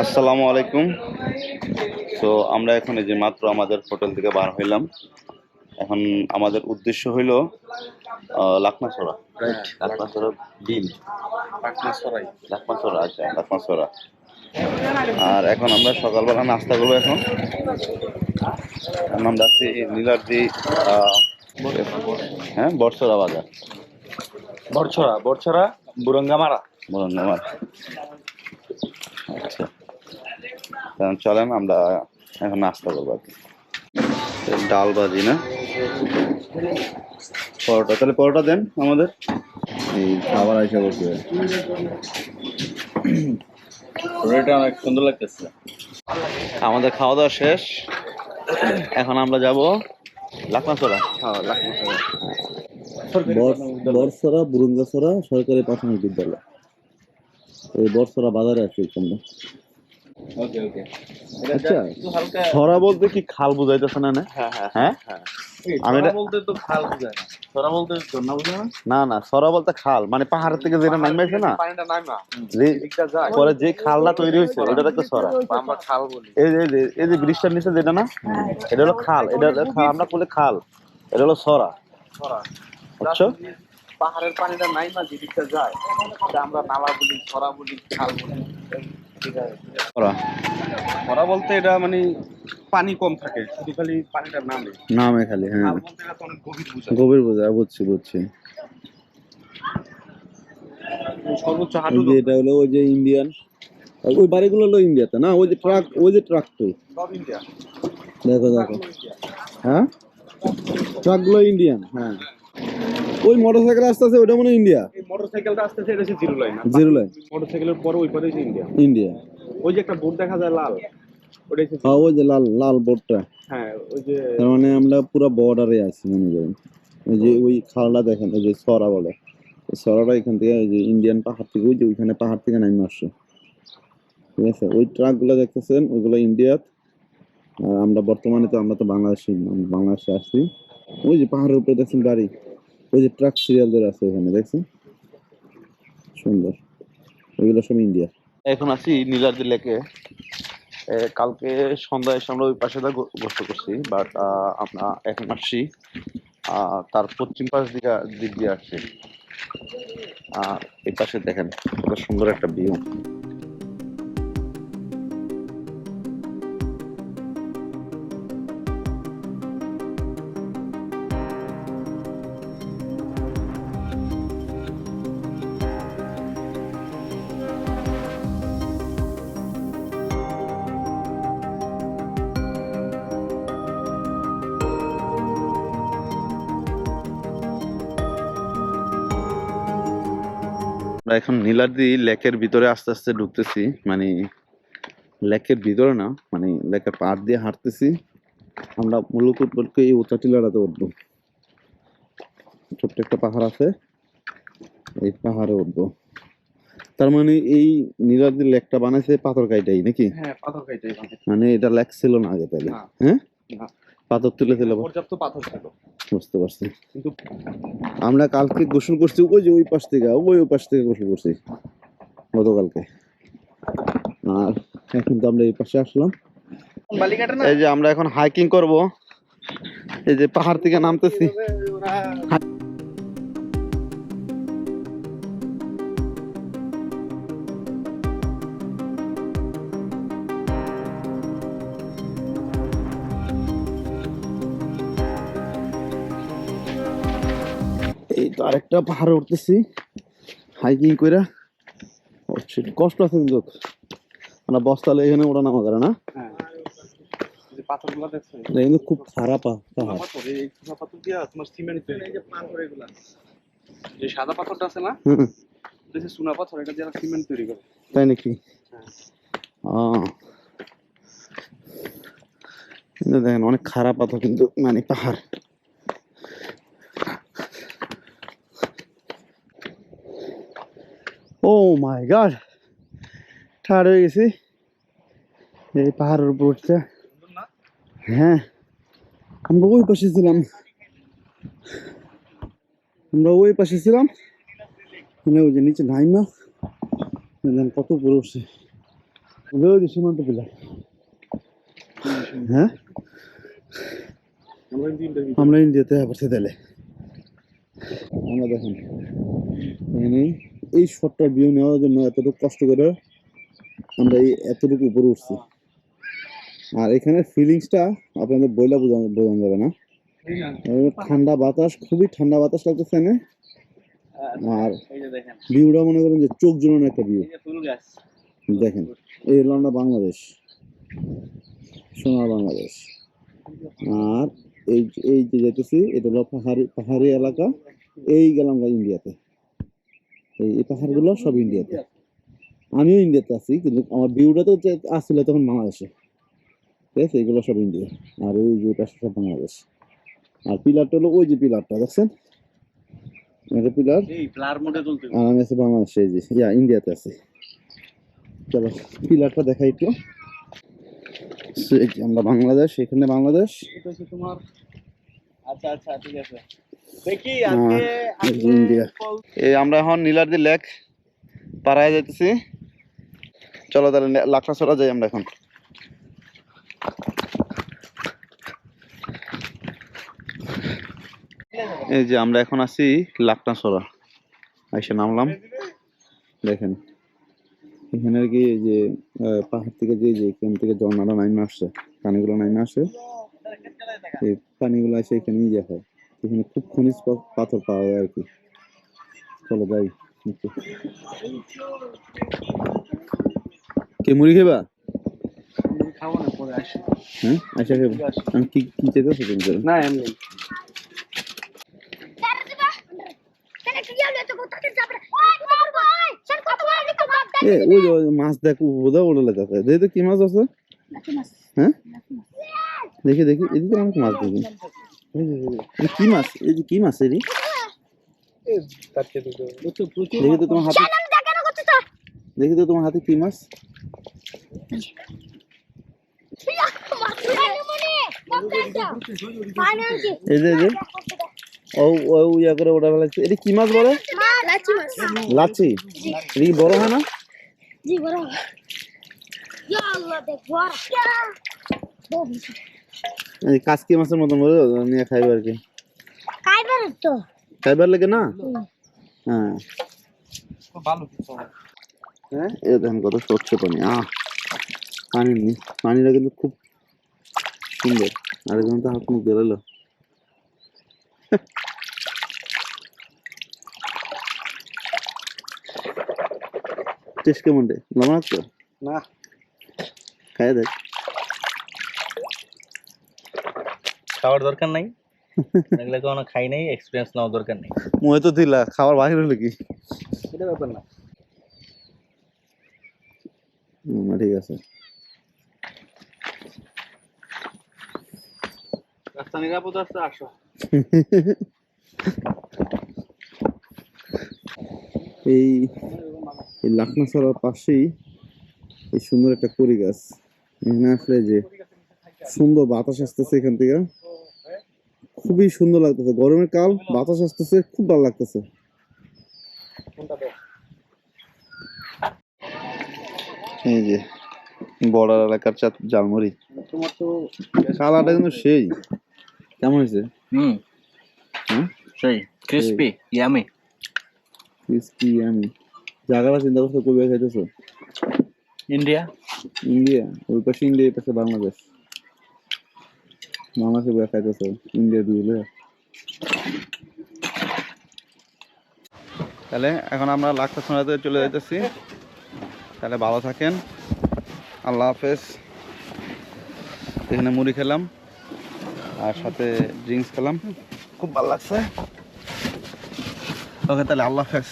আসসালামু আলাইকুম। তো আমরা এখন এই যে মাত্র আমাদের হোটেল থেকে বার হইলাম। এখন আমাদের উদ্দেশ্য হইল বিল লাকনাছড়া আচ্ছা লাকনাছড়া আর এখন আমরা সকালবেলা নাস্তা করব এখন। আমরা আছি নীলাদ্রি হ্যাঁ বর্ষরা বাজার। বরছড়া বরছড়া বুরঙ্গামারা। বলুন আমার আচ্ছা। চলেন আমরা এখন নাস্তা করব আর কি। ডাল ভাজি না? পরোটা তাহলে পরোটা দেন আমাদের। এই খাবার আইসা করছে এটা অনেক সুন্দর লাগতেছে। আমাদের খাওয়া দাওয়া শেষ। এখন আমরা যাব লাকনাছড়া হ্যাঁ লাকনাসরা বর্ষরা বুরুঙ্গাছড়া সরকারি প্রাথমিক বিদ্যালয়। এই বর্ষরা বাজারে আছে এখানে। ওকে ওকে। আচ্ছা ছড়া বলতে কি খাল বুঝাইতেছে না না? হ্যাঁ হ্যাঁ হ্যাঁ হ্যাঁ? আমি আমি বলতে তো খাল বুঝায় না। তোরা বলতে ঝর্ণা বুঝায় না? না না ছড়া বলতে খাল। মানে পাহাড়ের থেকে যেটা নামবে না পানিটা নাই না। যে এদিকটা যায়। পরে যে খালটা তৈরি হয়েছে এটা একটা ছড়া আমরা খাল বলি। এই যে এই যে ব্রিজটার নিচে যেটা না এটা হলো খাল। এটা আমরা বলি খাল। এটা হলো সরা। ছড়া বুঝছ? পাহাড়ের পানিটা নাই না যেদিকটা যায় এটা আমরা নালা বলি ছড়া বলি খাল বলি। আছে বলতে এটা মানে পানি কম থাকে শুধু খালি পানিটা নামে। নামে খালি হ্যাঁ। গভীর বোঝা। বুঝছি বুঝছি। সর্বোচ্চ হাঁটু এটা হলো ওই যে ইন্ডিয়ান ওই বাড়িগুলো হলো ইন্ডিয়াতে না? ওই যে ট্রাক ওই যে ট্রাক তো। দেখো দেখো। হ্যাঁ? ট্রাকগুলো ইন্ডিয়ান হ্যাঁ। ওই মোটরসাইকেল আসতে আছে ওটা মনে ইন্ডিয়া এই মোটরসাইকেলটা আসতেছে এটা হচ্ছে জিরো লাইন জিরো লাইন মোটরসাইকেলের পরে ওই পারে ইন্ডিয়া ইন্ডিয়া ওই যে একটা বোর্ড দেখা যায় লাল ওটা হচ্ছে হ্যাঁ ওই যে লাল লাল বোর্ডটা হ্যাঁ ওই যে তার মানে আমরা পুরো বর্ডারে আছি মনে করেন। ওই যে ওই খালটা দেখেন ওই যে সরা বলে। সরাটা এখান থেকে ওই যে ইন্ডিয়ান পাহাড় থেকে ওই যে ওইখানে পাহাড় থেকে নামে আসছে। ঠিক আছে? ওই ট্রাকগুলো দেখতেছেন ওইগুলো ইন্ডিয়াত আর আমরা বর্তমানে তো আমরা তো বাংলাদেশি বাংলাদেশে আসছি ওই যে পাহাড়ের উপরে দেখছেন গাড়ি, ওই যে ট্রাক সিরিয়াল ধরে আছে ওখানে, দেখছেন? সুন্দর। ওইগুলো সব ইন্ডিয়া এখন আছি নীলাদ্রি লেকে। কালকে সন্ধ্যায় এসে আমরা ওই পাশে দা গো- গোসল করছি বাট আমরা এখন আসছি তার পশ্চিম পাশ দিকে, দিক দিয়ে আসছি। এই পাশে দেখেন সুন্দর একটা ভিউ আমরা এখন নীলাদ্রি লেকের ভিতরে আস্তে আস্তে ঢুকতেছি মানে লেকের ভিতরে না মানে লেকের পাড় দিয়ে হাঁটতেছি। আমরা মূলত উঠবো এই উঁচা টিলাটাতে উঠবো। ছোট্ট একটা পাহাড় আছে এই পাহাড়ে উঠবো। তার মানে এই নীলাদ্রি লেকটা বানাইছে পাথর কাইটাই নাকি? হ্যাঁ পাথর মানে এটা লেক ছিল না আগে তাহলে হ্যাঁ। পাথর তুলে পর্যাপ্ত পাথর ছিল। বুঝতে পারছি। কিন্তু আমরা কালকে গোসল করছি ওই যে ওই পাশ থেকে ওই ওই পাশ থেকে গোসল করছি গতকালকে। আর এখন তো আমরা এই পাশে আসলাম। এই যে আমরা এখন হাইকিং করব। এই যে পাহাড় থেকে নামতেছি। তো আরেকটা পাহাড়ে উঠতেছি হাইকিং কইরা। কষ্ট আছে কিন্তু। আমরা বস্তালে এখানে ওঠা নামা করে না। হ্যাঁ কিন্তু খুব খারাপ পাহাড়। যে সাদা পাথরটা আছে না হুম, এটা হচ্ছে চুনা পাথর এটা যারা সিমেন্ট তৈরি করে। তাই নাকি? হ্যাঁ। কিন্তু দেখেন অনেক খারাপ পাথর কিন্তু মানে পাহাড়। ও মাই গড ঠাড় হয়ে গেছি। এই পাহাড়ের উপর উঠতে। হ্যাঁ। আমরা ওই পাশে ছিলাম। আমরা ওই পাশে ছিলাম। মানে ওই যে নিচে নাইমা কত উপরে উঠছে। ওই যে সীমান্ত পিলার। হ্যাঁ। আমরা ইন্ডিয়াতে আবার তাহলে। আমরা দেখেন। এখানে এই শটটার ভিউ নেওয়ার জন্য এতটুকু কষ্ট করে আমরা এই এতটুকু উপরে উঠছি। আর এখানে ফিলিংসটা আপনাদের বইলা বোঝানো বোঝানো যাবে না। ঠান্ডা বাতাস, খুবই ঠান্ডা বাতাস লাগতেছে না আর ভিউটা মনে করেন যে চোখ জুড়ানো একটা ভিউ দেখেন, এই হলো আমরা বাংলাদেশ। সোনার বাংলাদেশ। আর এই এই যে যেতেছি, এটা হলো পাহাড়ি পাহাড়ি এলাকা। এই গেলাম ইন্ডিয়াতে। এই পাহাড়গুলো সব ইন্ডিয়াতে। আমিও ইন্ডিয়াতে আছি কিন্তু আমার ভিউটা তো আসছিল তখন বাংলাদেশে। ঠিক আছে? এগুলো সব ইন্ডিয়া। আর ওই যে পাশে সব বাংলাদেশ। আর পিলারটা হলো ওই যে পিলারটা দেখছেন? এটা পিলার। আর আমি আছি বাংলাদেশে যে ইয়া ইন্ডিয়াতে আছি। চলো পিলারটা দেখাই একটু। আমরা বাংলাদেশ এখানে বাংলাদেশ। তোমার আচ্ছা আচ্ছা ঠিক আছে। এই। আমরা এখন নীলাদ্রি লেক পাড়ায় যাইতেছি। চলো তাহলে লাকড়া ছড়া যাই আমরা এখন। এই যে আমরা এখন আছি লাকড়া ছড়া এসে নামলাম। দেখেন। এখানে আর কি এই যে পাহাড় থেকে যে যে এখান থেকে ঝর্ণাটা নামে আসছে পানিগুলো নামে আসে। এই পানিগুলো এসে এখানে ইয়ে হয়। এখানে খুব খনিজ পাথর পাওয়া যায় আর কি। চলো যাই। কে মুড়ি খেবা? খাব না পরে আসি হ্যাঁ আচ্ছা খেবা। আমি কি কি চেতেছো তুমি না এমনি। এ ওই মাছ দেখো বোধা ওড়ে লেগেছে। দেখি তো কি মাছ আছে। হ্যাঁ? দেখি দেখি এদিকে অনেক মাছ দেখি। কি মাছ? এই যে কি মাছ দেখি তো তোমার হাতে দেখি তো তোমার হাতে কি মাছ? এই যে ও ও ইয়া করে ওটা ফেলাচ্ছে। এটা কি মাছ বলে? লাচ্ছি এটা কি বড় হয় না? জি বড় ইয়া আল্লাহ দেখ বড়। এই কাসকি মাছের মতন নিয়ে খাইবে আর কি। খাইবার তো। খাইবার লাগে না? হ্যাঁ। ভালো কিছু হ্যাঁ এই দেখেন কত স্বচ্ছ পানি আহ। পানি নেই। পানিটা কিন্তু খুব সুন্দর। আর এখন তো হাত মুখ বেরোলো টেস্ট কেমন রে? লবণ আছে না। খাই দেখ। খাওয়ার দরকার নাই। এগুলো কোনো খাই নাই এক্সপিরিয়েন্স নেওয়ার দরকার নেই। মুহে তো দিলা খাবার বাহির হলো কি? এটা ব্যাপার না। ঠিক আছে। রাস্তা নিরাপদ আছে আসো। এই এই লাখনা ছড়ার পাশেই এই সুন্দর একটা কড়ি গাছ। এখানে আসলে যে সুন্দর বাতাস আসতেছে এখান থেকে। খুবই সুন্দর লাগতেছে। গরমের কাল বাতাস আসতেছে খুব ভালো লাগতেছে। এই যে বর্ডার এলাকার চা- জালমুড়ি। কালারটা কিন্তু সেই। কেমন হয়েছে? হুম। হুম? সেই ক্রিস্পি ইয়ামি ক্রিস্পি আমি জায়গাটা চিন্তা করছ কবে খাইতেছো ইন্ডিয়া। ইন্ডিয়া? ওই পাশে ইন্ডিয়া এই পাশে বাংলাদেশ। বাংলাদেশে বয়ে খাইতেছো ইন্ডিয়া দিয়ে তাহলে এখন আমরা লাখটা শোনাতে চলে যাইতেছি। তাহলে ভালো থাকেন আল্লাহ হাফেজ। এখানে মুড়ি খেলাম আর সাথে ড্রিঙ্কস খেলাম। খুব ভালো লাগছে। ওকে তাহলে আল্লাহ হাফেজ।